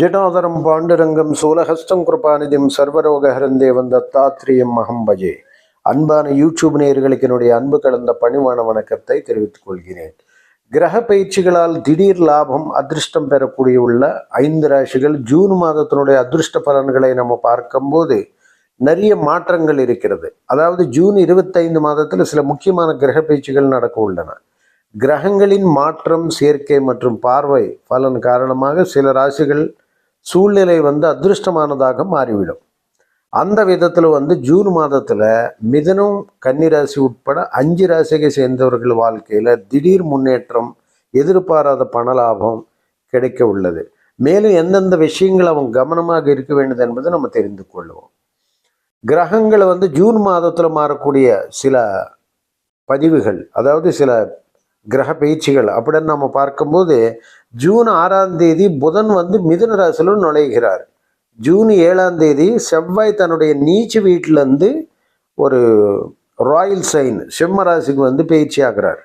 ஜடாதரம் பாண்டுரங்கம் சூலஹஸ்தம் கிருபாநிதிம் சர்வரோகஹரன் தேவன் தாத்ரியம் அகம் பஜே. அன்பான யூடியூப் நேயர்களுக்கு என்னுடைய அன்பு கலந்த பணிவான வணக்கத்தை தெரிவித்துக் கொள்கிறேன். கிரக பயிற்சிகளால் திடீர் லாபம் அதிர்ஷ்டம் பெறக்கூடிய உள்ள ஐந்து ராசிகள் ஜூன் மாதத்தினுடைய அதிர்ஷ்ட பலன்களை நம்ம பார்க்கும்போது நிறைய மாற்றங்கள் இருக்கிறது. அதாவது ஜூன் இருபத்தைந்து மாதத்தில் சில முக்கியமான கிரக பயிற்சிகள் நடக்க உள்ளன. கிரகங்களின் மாற்றம் சேர்க்கை மற்றும் பார்வை பலன் காரணமாக சில ராசிகள் சூழ்நிலை வந்து அதிருஷ்டமானதாக மாறிவிடும். அந்த விதத்தில் வந்து ஜூன் மாதத்தில் மிதனம் கன்னிராசி உட்பட அஞ்சு ராசியை சேர்ந்தவர்கள் வாழ்க்கையில் திடீர் முன்னேற்றம் எதிர்பாராத பணலாபம் கிடைக்க உள்ளது. மேலும் எந்தெந்த விஷயங்கள் அவங்க கவனமாக இருக்க வேண்டியது என்பதை நம்ம தெரிந்து கொள்வோம். கிரகங்களை வந்து ஜூன் மாதத்தில் மாறக்கூடிய சில பதிவுகள் அதாவது சில கிரக பயிற்சிகள் அப்படின்னு நம்ம பார்க்கும்போது ஜூன் ஆறாம் தேதி புதன் வந்து மிதுன ராசியில் நுழைகிறார். ஜூன் ஏழாம் தேதி செவ்வாய் தன்னுடைய நீச்சு வீட்டிலேருந்து ஒரு ராயல் சைன் சிம்ம ராசிக்கு வந்து பயிற்சி ஆகிறார்.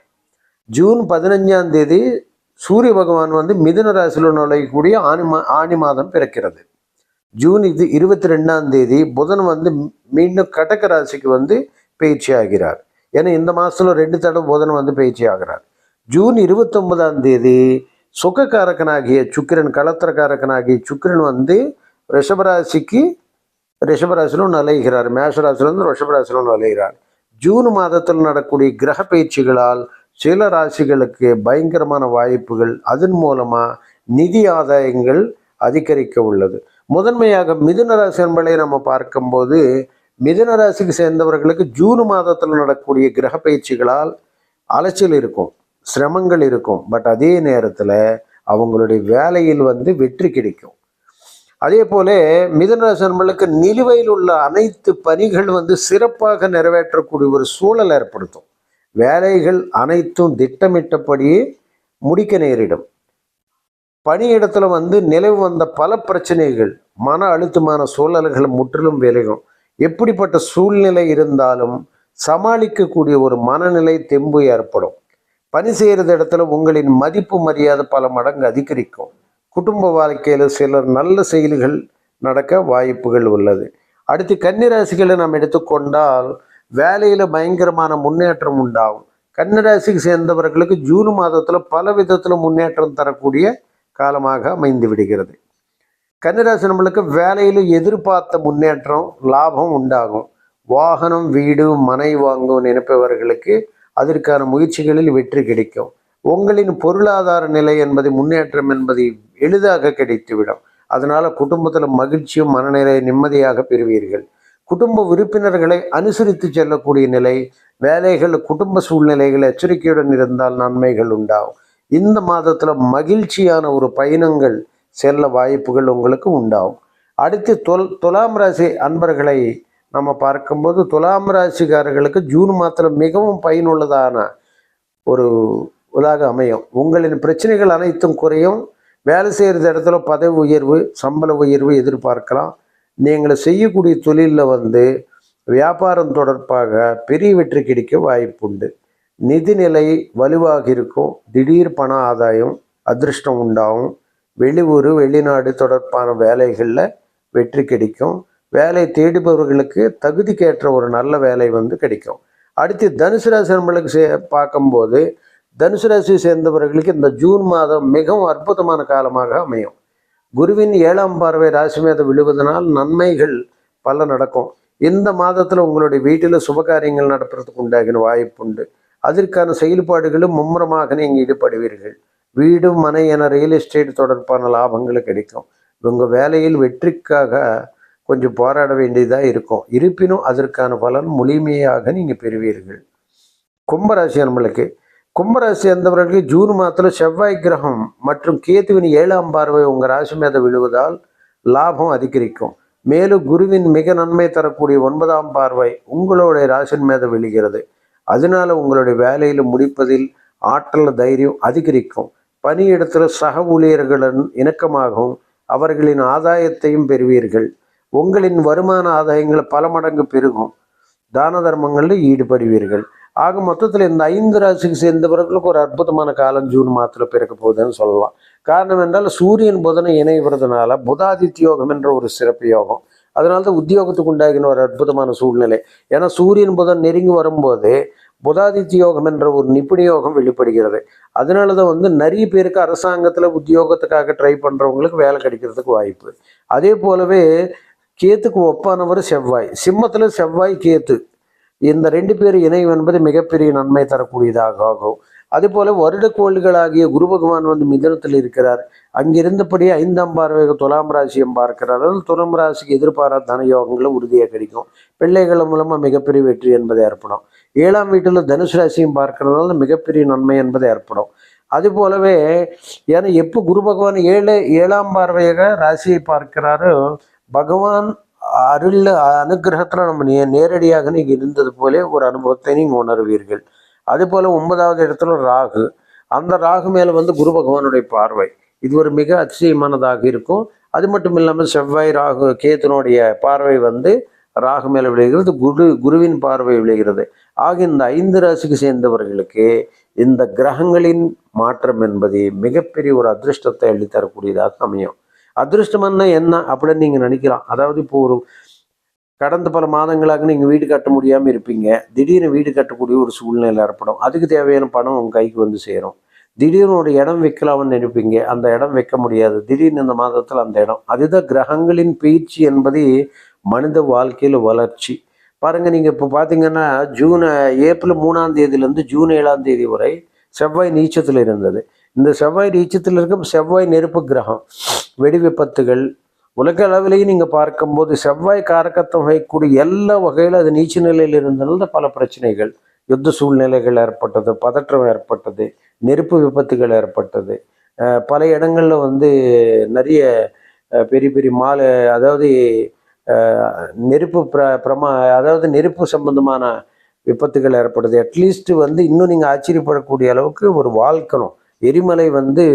ஜூன் பதினஞ்சாம் தேதி சூரிய பகவான் வந்து மிதுன ராசியில் நுழையக்கூடிய ஆணி மா ஆணி மாதம் பிறக்கிறது. ஜூன் இது இருபத்தி ரெண்டாம் தேதி புதன் வந்து மீண்டும் கடக ராசிக்கு வந்து பயிற்சி ஆகிறார். ஏன்னா இந்த மாதத்தில் ரெண்டு தடவை புதன் வந்து பயிற்சி ஆகிறார். ஜூன் இருபத்தொன்பதாம் தேதி சுகக்காரகனாகிய சுக்கிரன் களத்திரக்காரகனாகிய சுக்கிரன் வந்து ரிஷபராசிக்கு ரிஷபராசிலும் நலைகிறார் மேஷராசிலிருந்து ரிஷபராசிலும் நலைகிறார் ஜூன் மாதத்தில் நடக்கூடிய கிரக பயிற்சிகளால் சில ராசிகளுக்கு பயங்கரமான வாய்ப்புகள். அதன் மூலமாக நிதி ஆதாயங்கள் அதிகரிக்க உள்ளது. முதன்மையாக மிதுன ராசி என்பதை நம்ம பார்க்கும்போது மிதுன ராசிக்கு சேர்ந்தவர்களுக்கு ஜூன் மாதத்தில் நடக்கக்கூடிய கிரக பயிற்சிகளால் அலைச்சல் இருக்கும். சிரமங்கள் இருக்கும். பட் அதே நேரத்தில் அவங்களுடைய வேலையில் வந்து வெற்றி கிடைக்கும். அதே போல மிதனராசன்களுக்கு நிலுவையில் உள்ள அனைத்து பணிகள் வந்து சிறப்பாக நிறைவேற்றக்கூடிய ஒரு சூழல் ஏற்படுத்தும். வேலைகள் அனைத்தும் திட்டமிட்டபடியே முடிக்க நேரிடும். பணியிடத்துல வந்து நிலவு வந்த பல பிரச்சனைகள் மன அழுத்தமான சூழல்கள் முற்றிலும் விலகும். எப்படிப்பட்ட சூழ்நிலை இருந்தாலும் சமாளிக்கக்கூடிய ஒரு மனநிலை தெம்பு ஏற்படும். பணி செய்கிறது இடத்துல உங்களின் மதிப்பு மரியாதை பல மடங்கு அதிகரிக்கும். குடும்ப வாழ்க்கையில் சிலர் நல்ல செயல்கள் நடக்க வாய்ப்புகள் உள்ளது. அடுத்து கன்னிராசிகளை நாம் எடுத்துக்கொண்டால் வேலையில் பயங்கரமான முன்னேற்றம் உண்டாகும். கன்னிராசிக்கு சேர்ந்தவர்களுக்கு ஜூன் மாதத்தில் பல விதத்தில் முன்னேற்றம் தரக்கூடிய காலமாக அமைந்து விடுகிறது. கன்னிராசி நம்மளுக்கு வேலையில் எதிர்பார்த்த முன்னேற்றம் லாபம் உண்டாகும். வாகனம் வீடு மனை வாங்கும் நினைப்பவர்களுக்கு அதற்கான முயற்சிகளில் வெற்றி கிடைக்கும். உங்களின் பொருளாதார நிலை என்பது முன்னேற்றம் என்பது எளிதாக கிடைத்துவிடும். அதனால குடும்பத்தில் மகிழ்ச்சியும் மனநிலை நிம்மதியாக பெறுவீர்கள். குடும்ப உறுப்பினர்களை அனுசரித்து செல்லக்கூடிய நிலை வேலைகள் குடும்ப சூழ்நிலைகள் எச்சரிக்கையுடன் இருந்தால் நன்மைகள் உண்டாகும். இந்த மாதத்தில் மகிழ்ச்சியான ஒரு பயணங்கள் செல்ல வாய்ப்புகள் உங்களுக்கு உண்டாகும். அடுத்து தொல் துலாம் ராசி அன்பர்களை நம்ம பார்க்கும்போது துலாம் ராசிக்காரர்களுக்கு ஜூன் மாதத்தில் மிகவும் பயனுள்ளதான ஒரு இதாக அமையும். உங்களின் பிரச்சனைகள் அனைத்தும் குறையும். வேலை செய்கிறது இடத்துல பதவி உயர்வு சம்பள உயர்வு எதிர்பார்க்கலாம். நீங்கள் செய்யக்கூடிய தொழிலில் வந்து வியாபாரம் தொடர்பாக பெரிய வெற்றி கிடைக்க வாய்ப்புண்டு நிதிநிலை வலுவாக இருக்கும். திடீர் பண ஆதாயம் அதிர்ஷ்டம் உண்டாகும். வெளியூர் வெளிநாடு தொடர்பான வேலைகளில் வெற்றி கிடைக்கும். வேலை தேடுபவர்களுக்கு தகுதிக்கேற்ற ஒரு நல்ல வேலை வந்து கிடைக்கும். அடுத்து தனுசு ராசி நம்மளுக்கு சே பார்க்கும்போது தனுசு ராசி சேர்ந்தவர்களுக்கு இந்த ஜூன் மாதம் மிகவும் அற்புதமான காலமாக அமையும். குருவின் ஏழாம் பார்வை ராசி மேத விழுவதனால் நன்மைகள் பல நடக்கும். இந்த மாதத்தில் உங்களுடைய வீட்டில் சுபகாரியங்கள் நடப்புறதுக்கு உண்டாகின வாய்ப்புண்டு அதற்கான செயல்பாடுகளும் மும்முரமாக நீங்கள் ஈடுபடுவீர்கள். வீடு மனை என ரியல் எஸ்டேட் தொடர்பான லாபங்கள் கிடைக்கும். உங்கள் வேலையில் வெற்றிக்காக கொஞ்சம் போராட வேண்டியதாக இருக்கும். இருப்பினும் அதற்கான பலன் முழுமையாக நீங்கள் பெறுவீர்கள். கும்பராசி நம்மளுக்கு கும்பராசி சேர்ந்தவர்களுக்கு ஜூன் மாதத்தில் செவ்வாய் கிரகம் மற்றும் கேத்துவின் ஏழாம் பார்வை உங்கள் ராசி மீது விழுவதால் லாபம் அதிகரிக்கும். மேலும் குருவின் மிக நன்மை தரக்கூடிய ஒன்பதாம் பார்வை உங்களுடைய ராசின் மீது விழுகிறது. அதனால உங்களுடைய வேலையில் முடிப்பதில் ஆற்றல் தைரியம் அதிகரிக்கும். பணியிடத்தில் சக ஊழியர்களுடன் இணக்கமாகவும் அவர்களின் ஆதாயத்தையும் பெறுவீர்கள். உங்களின் வருமான ஆதாயங்கள் பல மடங்கு பெருகும். தான தர்மங்களில் ஈடுபடுவீர்கள். ஆக மொத்தத்தில் இந்த ஐந்து ராசிக்கு சேர்ந்தவர்களுக்கு ஒரு அற்புதமான காலம் ஜூன் மாதத்தில் பிறக்க போகுதுன்னு சொல்லலாம். காரணம் என்றால் சூரியன் புதனை இணைவதுனால புதாதித்ய யோகம் என்ற ஒரு சிறப்பு யோகம். அதனால தான் உத்தியோகத்துக்கு உண்டாகின ஒரு அற்புதமான சூழ்நிலை. ஏன்னா சூரியன் புதன் நெருங்கி வரும்போது புதாதித்ய யோகம் என்ற ஒரு நிபுண யோகம் வெளிப்படுகிறது. அதனால தான் வந்து நிறைய பேருக்கு அரசாங்கத்தில் உத்தியோகத்துக்காக ட்ரை பண்ணுறவங்களுக்கு வேலை கிடைக்கிறதுக்கு வாய்ப்பு. அதே போலவே கேத்துக்கு ஒப்பானவர் செவ்வாய். சிம்மத்தில் செவ்வாய் கேத்து. இந்த ரெண்டு பேர் இணைவு என்பது மிகப்பெரிய நன்மை தரக்கூடியதாக ஆகும். அதே போல வருடக்கோள்களாகிய குரு பகவான் வந்து மிதனத்தில் இருக்கிறார். அங்கிருந்தபடி ஐந்தாம் பார்வை துலாம் ராசியம் பார்க்கிறார். அதாவது துலாம் ராசிக்கு எதிர்பாராத தன யோகங்களும் உறுதியாக கிடைக்கும். பிள்ளைகள் மூலமா மிகப்பெரிய வெற்றி என்பது ஏற்படும். ஏழாம் வீட்டில் தனுசு ராசியும் பார்க்கறதுனால மிகப்பெரிய நன்மை என்பது ஏற்படும். அது போலவே ஏன்னா எப்போ குரு பகவான் ஏழு ஏழாம் பார்வையாக ராசியை பார்க்கிறாரோ பகவான் அருள் அனுகிரகத்தில் நம்ம நே நேரடியாக நீங்கள் இருந்தது போலே ஒரு அனுபவத்தை நீங்கள் உணர்வீர்கள். அதே போல் ஒன்பதாவது இடத்துல ராகு. அந்த ராகு மேலே வந்து குரு பகவானுடைய பார்வை. இது ஒரு மிக அதிசயமானதாக இருக்கும். அது மட்டும் இல்லாமல் செவ்வாய் ராகு கேத்தனுடைய பார்வை வந்து ராகு மேலே விளைகிறது குரு குருவின் பார்வை விளைகிறது ஆக இந்த ஐந்து ராசிக்கு சேர்ந்தவர்களுக்கு இந்த கிரகங்களின் மாற்றம் என்பது மிகப்பெரிய ஒரு அதிர்ஷ்டத்தை அள்ளித்தரக்கூடியதாக அமையும். அதிர்ஷ்டம்னா என்ன அப்படின்னு நீங்கள் நினைக்கலாம். அதாவது இப்போ ஒரு கடந்த பல மாதங்களாக நீங்கள் வீடு கட்ட முடியாமல் இருப்பீங்க. திடீர்னு வீடு கட்டக்கூடிய ஒரு சூழ்நிலை ஏற்படும். அதுக்கு தேவையான பணம் உங்கள் கைக்கு வந்து சேரும். திடீர்னு ஒரு இடம் வைக்கலாம்னு நினைப்பீங்க. அந்த இடம் வைக்க முடியாது. திடீர்னு இந்த மாதத்தில் அந்த இடம். அதுதான் கிரகங்களின் பயிற்சி என்பது மனித வாழ்க்கையில் வளர்ச்சி. பாருங்கள் நீங்கள் இப்போ பார்த்தீங்கன்னா ஜூன் ஏப்ரல் மூணாம் தேதியிலேருந்து ஜூன் ஏழாம் தேதி வரை செவ்வாய் நீச்சத்தில் இருந்தது. இந்த செவ்வாய் நீச்சத்தில் இருக்கும் செவ்வாய் நெருப்பு கிரகம். வெடி விபத்துகள் உலக அளவிலேயும் நீங்கள் பார்க்கும்போது செவ்வாய் காரக்கத்தம் வகைக்கூடிய எல்லா வகையில் அது நீச்ச நிலையில் இருந்தனால பல பிரச்சனைகள். யுத்த சூழ்நிலைகள் ஏற்பட்டது பதற்றம் ஏற்பட்டது நெருப்பு விபத்துகள் ஏற்பட்டது. பல இடங்களில் வந்து நிறைய பெரிய பெரிய மாலை அதாவது நெருப்பு பிர பிரமா அதாவது நெருப்பு சம்பந்தமான விபத்துகள் ஏற்படுது அட்லீஸ்ட் வந்து இன்னும் நீங்கள் ஆச்சரியப்படக்கூடிய அளவுக்கு ஒரு வாழ்க்கணும் எரிமலை வந்து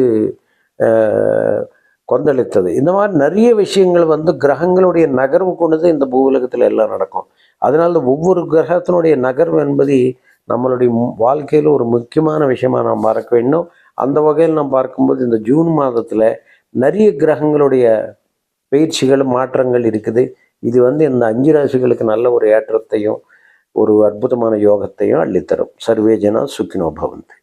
கொந்தளித்தது. இந்த மாதிரி நிறைய விஷயங்கள் வந்து கிரகங்களுடைய நகர்வு கொண்டு இந்த பூவுலகத்தில் எல்லாம் நடக்கும். அதனால தான் ஒவ்வொரு கிரகத்தினுடைய நகர்வு என்பது நம்மளுடைய வாழ்க்கையில் ஒரு முக்கியமான விஷயமா நாம் பார்க்க வேண்டும். அந்த வகையில் நாம் பார்க்கும்போது இந்த ஜூன் மாதத்தில் நிறைய கிரகங்களுடைய பயிற்சிகள் மாற்றங்கள் இருக்குது. இது வந்து இந்த அஞ்சு ராசிகளுக்கு நல்ல ஒரு ஏற்றத்தையும் ஒரு அற்புதமான யோகத்தையும் அள்ளித்தரும். சர்வேஜனா சுக்கினோ பவந்து.